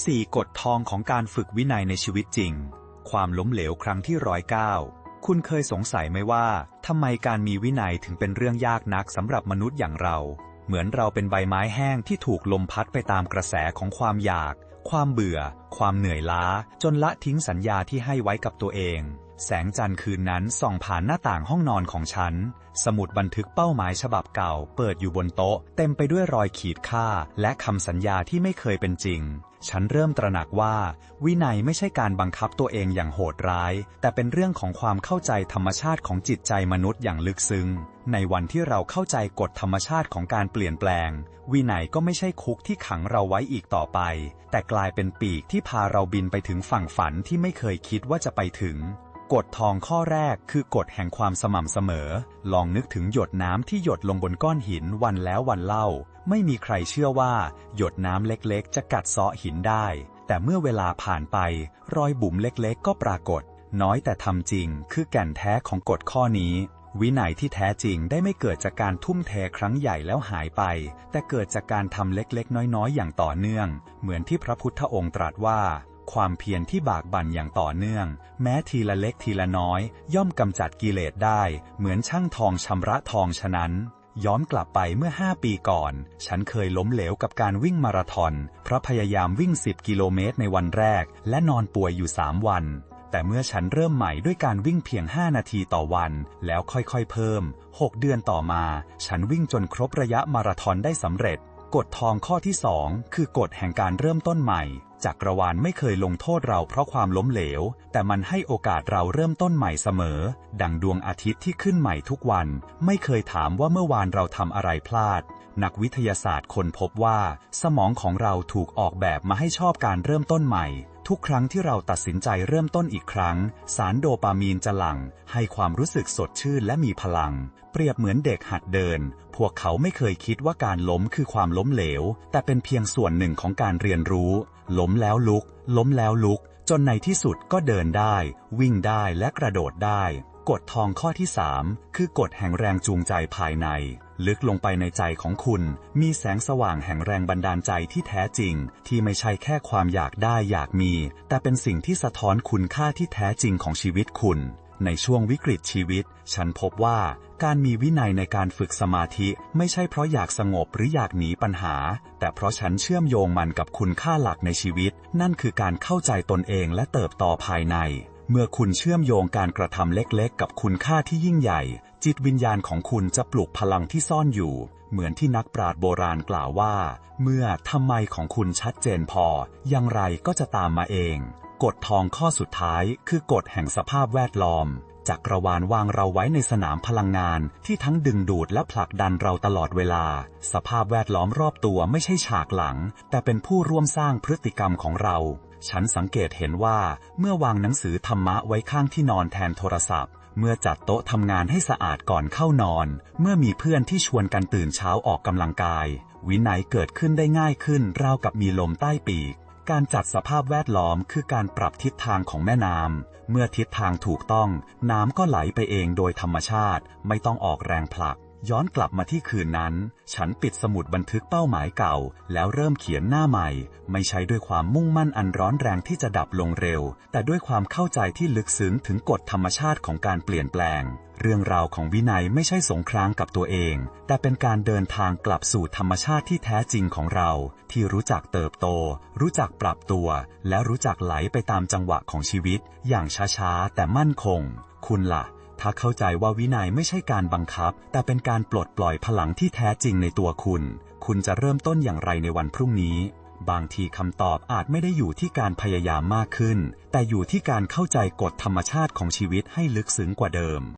4 กฎทองของการฝึกวินัยในชีวิตจริง ความล้มเหลวครั้งที่ร้อยเก้าคุณเคยสงสัยไหมว่าทำไมการมีวินัยถึงเป็นเรื่องยากนักสำหรับมนุษย์อย่างเรา เหมือนเราเป็นใบไม้แห้งที่ถูกลมพัดไปตามกระแสของความอยาก ความเบื่อ ความเหนื่อยล้า จนละทิ้งสัญญาที่ให้ไว้กับตัวเองแสงจันทร์คืนนั้นส่องผ่านหน้าต่างห้องนอนของฉัน สมุดบันทึกเป้าหมายฉบับเก่า เปิดอยู่บนโต๊ะ เต็มไปด้วยรอยขีดค่า และคำสัญญาที่ไม่เคยเป็นจริง ฉันเริ่มตระหนักว่า วินัยไม่ใช่การบังคับตัวเองอย่างโหดร้าย แต่เป็นเรื่องของความเข้าใจธรรมชาติของจิตใจมนุษย์อย่างลึกซึ้ง ในวันที่เราเข้าใจกฎธรรมชาติของการเปลี่ยนแปลง วินัยก็ไม่ใช่คุกที่ขังเราไว้อีกต่อไป แต่กลายเป็นปีกที่พาเราบินไปถึงฝั่งฝันที่ไม่เคยคิดว่าจะไปถึง กฎทองข้อแรกคือกฎแห่งความสม่ำเสมอ ลองนึกถึงหยดน้ำที่หยดลงบนก้อนหินวันแล้ววันเล่า ไม่มีใครเชื่อว่า หยดน้ำเล็กๆ จะกัดเซาะหินได้ แต่เมื่อเวลาผ่านไป รอยบุ๋มเล็กๆ ก็ปรากฏ น้อยแต่ทำจริง คือแก่นแท้ของกฎข้อนี้ วินัยที่แท้จริงได้ไม่เกิดจากการทุ่มเทครั้งใหญ่แล้วหายไป แต่เกิดจากการทำเล็กๆ น้อยๆ อย่างต่อเนื่อง เหมือนที่พระพุทธองค์ตรัสว่า ความเพียรที่บากบั่นอย่างต่อเนื่อง แม้ทีละเล็กทีละน้อย ย่อมกำจัดกิเลสได้ เหมือนช่างทองชำระทองฉะนั้น ย้อนกลับไปเมื่อ5ปีก่อน ฉันเคยล้มเหลวกับการวิ่งมาราธอนเพราะพยายามวิ่ง 10 กิโลเมตรในวันแรก และนอนป่วยอยู่ 3 วัน แต่เมื่อฉันเริ่มใหม่ด้วยการวิ่งเพียง 5 นาทีต่อวัน แล้วค่อยๆเพิ่ม 6 เดือนต่อมา ฉันวิ่งจนครบระยะมาราธอนได้สำเร็จกฎทองข้อที่ 2 คือกฎแห่งการเริ่มต้นใหม่ จักรวาลไม่เคยลงโทษเราเพราะความล้มเหลว แต่มันให้โอกาสเราเริ่มต้นใหม่เสมอ ดังดวงอาทิตย์ที่ขึ้นใหม่ทุกวัน ไม่เคยถามว่าเมื่อวานเราทำอะไรพลาด นักวิทยาศาสตร์คนพบว่า สมองของเราถูกออกแบบมาให้ชอบการเริ่มต้นใหม่ ทุกครั้งที่เราตัดสินใจเริ่มต้นอีกครั้ง สารโดปามีนจะหลั่ง ให้ความรู้สึกสดชื่นและมีพลัง เปรียบเหมือนเด็กหัดเดิน พวกเขาไม่เคยคิดว่าการล้มคือความล้มเหลว แต่เป็นเพียงส่วนหนึ่งของการเรียนรู้ ล้มแล้วลุก ล้มแล้วลุก จนในที่สุดก็เดินได้ วิ่งได้และกระโดดได้ กฎทองข้อที่ 3 คือกฎแห่งแรงจูงใจภายใน ลึกลงไปในใจของคุณ มีแสงสว่างแห่งแรงบันดาลใจที่แท้จริง ที่ไม่ใช่แค่ความอยากได้อยากมี แต่เป็นสิ่งที่สะท้อนคุณค่าที่แท้จริงของชีวิตคุณ ในช่วงวิกฤตชีวิต ฉันพบว่าการมีวินัยในการฝึกสมาธิไม่ใช่เพราะอยากสงบหรืออยากหนีปัญหา แต่เพราะฉันเชื่อมโยงมันกับคุณค่าหลักในชีวิต นั่นคือการเข้าใจตนเองและเติบโตภายใน เมื่อคุณเชื่อมโยงการกระทำเล็กๆ กับคุณค่าที่ยิ่งใหญ่ จิตวิญญาณของคุณจะปลุกพลังที่ซ่อนอยู่ เหมือนที่นักปราชญ์โบราณกล่าวว่า เมื่อทำไมของคุณชัดเจนพอ อย่างไรก็จะตามมาเอง กฎทองข้อสุดท้ายคือกฎแห่งสภาพแวดล้อม จักรวาลวางเราไว้ในสนามพลังงานที่ทั้งดึงดูดและผลักดันเราตลอดเวลา สภาพแวดล้อมรอบตัวไม่ใช่ฉากหลัง แต่เป็นผู้ร่วมสร้างพฤติกรรมของเรา ฉันสังเกตเห็นว่าเมื่อวางหนังสือธรรมะไว้ข้างที่นอนแทนโทรศัพท์ เมื่อจัดโต๊ะทำงานให้สะอาดก่อนเข้านอน เมื่อมีเพื่อนที่ชวนกันตื่นเช้าออกกำลังกาย วินัยเกิดขึ้นได้ง่ายขึ้นราวกับมีลมใต้ปีก การจัดสภาพแวดล้อมคือการปรับทิศทางของแม่น้ำ เมื่อทิศทางถูกต้อง น้ำก็ไหลไปเองโดยธรรมชาติ ไม่ต้องออกแรงผลัก ย้อนกลับมาที่คืนนั้น ฉันปิดสมุดบันทึกเป้าหมายเก่า แล้วเริ่มเขียนหน้าใหม่ ไม่ใช่ด้วยความมุ่งมั่นอันร้อนแรงที่จะดับลงเร็ว แต่ด้วยความเข้าใจที่ลึกซึ้งถึงกฎธรรมชาติของการเปลี่ยนแปลง เรื่องราวของวินัยไม่ใช่สงครามกับตัวเอง แต่เป็นการเดินทางกลับสู่ธรรมชาติที่แท้จริงของเรา ที่รู้จักเติบโต รู้จักปรับตัว และรู้จักไหลไปตามจังหวะของชีวิต อย่างช้าๆแต่มั่นคง คุณล่ะ ถ้าเข้าใจว่าวินัยไม่ใช่การบังคับ แต่เป็นการปลดปล่อยพลังที่แท้จริงในตัวคุณ คุณจะเริ่มต้นอย่างไรในวันพรุ่งนี้ บางทีคำตอบอาจไม่ได้อยู่ที่การพยายามมากขึ้น แต่อยู่ที่การเข้าใจกฎธรรมชาติของชีวิตให้ลึกซึ้งกว่าเดิม